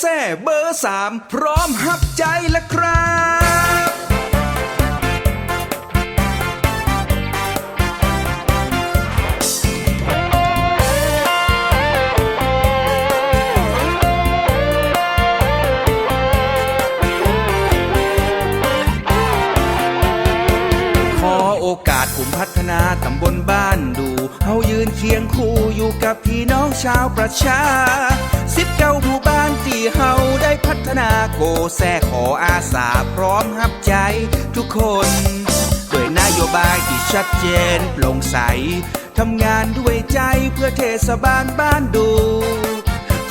แซ่เบอร์สามพร้อมหับใจแล้วครับขอโอกาสผมพัฒนาตำบลบ้านดู เฮายืนเคียงคู่อยู่กับพี่น้องชาวประชา พัฒนาโกแซ่ขออาสาพร้อมหับใจทุกคนด้วยนโยบายที่ชัดเจนโปร่งใสทำงานด้วยใจเพื่อเทศบาลบ้านดู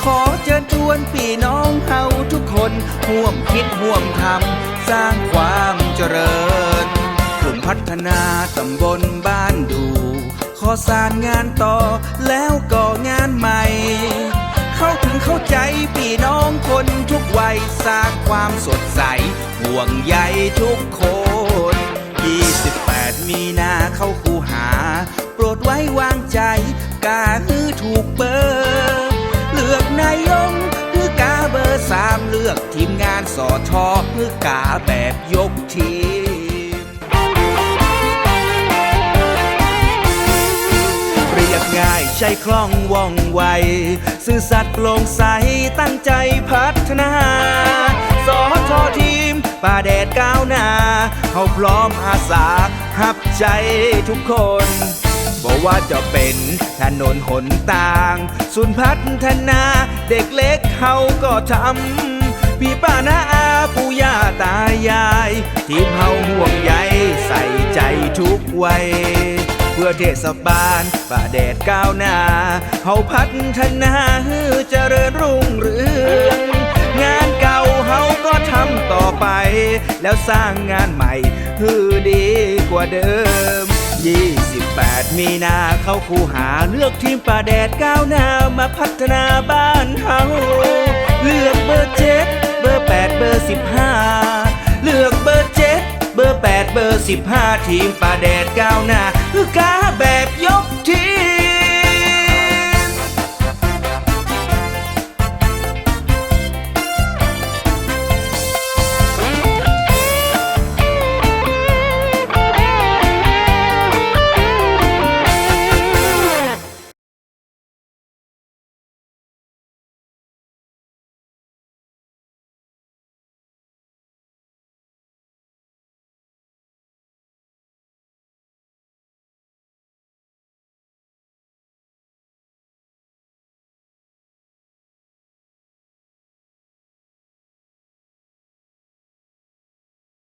ขอเชิญชวนพี่น้องเฮาทุกคนร่วมคิดร่วมทำสร้างความเจริญกลุ่มพัฒนาตำบลบ้านดู ขอสารงานต่อแล้วก่องานใหม่ เข้าถึงเข้าใจพี่น้อง สร้างความสดใส ห่วงใยทุกคน 28 มีนาเข้าคูหา โปรดไว้วางใจ กาฮือถูกเบอร์ เลือกนายงหรือกาเบอร์สามเลือกทีมงานสอทอหรือกาแบบยกที ใช้คล่องว่องไว ซื่อสัตย์โปร่งใสตั้งใจพัฒนา สอทอทีมป่าแดดก้าวหน้าเขาพร้อมอาสาหับใจทุกคนบอกว่าจะเป็นถนนหนต่าง ศูนย์พัฒนาเด็กเล็กเขาก็ทำ พี่ป้านาอาปู่ย่าตายาย ทีมเฮาห่วงใยใส่ใจทุกวัย พื่อเทศบาลป่าแดดก้าวหน้าเฮาพัฒนาให้เจริญรุ่งเรืองงานเก่าเฮาก็ทำต่อไป แล้วสร้างงานใหม่ให้ดีกว่าเดิม 28 มีนาเข้าคูหาเลือกทีมป่าแดดก้าวหน้ามาพัฒนาบ้านเฮาเลือกเบอร์เจ็ดเบอร์แปดเบอร์สิบห้า เบอร์แปดเบอร์สิบห้าทีมป่าแดดก้าวหน้าคือกาแบบยกที